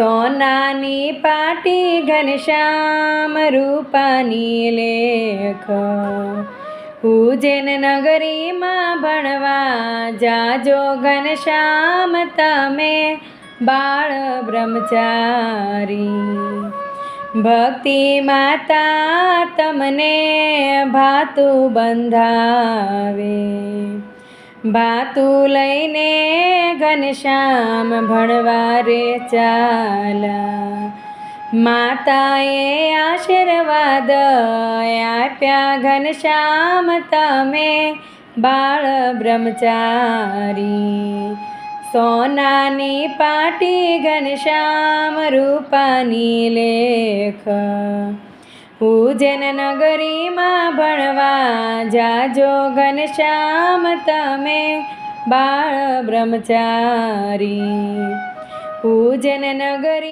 સોનાની પાટી ઘનશ્યામ રૂપાની લેખ. ઉજ્જૈન નગરીમાં ભણવા જાજો ઘનશ્યામ તમે, બાળ બ્રહ્મચારી. ભક્તિ માતા તમને ભાતું બંધાવે. ભાતું લઈને ઘનશ્યામ ભણવારે ચાલા માતાએ આશીર્વાદ આપ્યા ઘનશ્યામ તમે બાળ બ્રહ્મચારી સોનાની પાટી ઘનશ્યામ રૂપાની લેખ પૂજન નગરીમાં ભણવા જાજો ઘનશ્યામ તમે બાળ બ્રહ્મચારી. પૂજન નગરી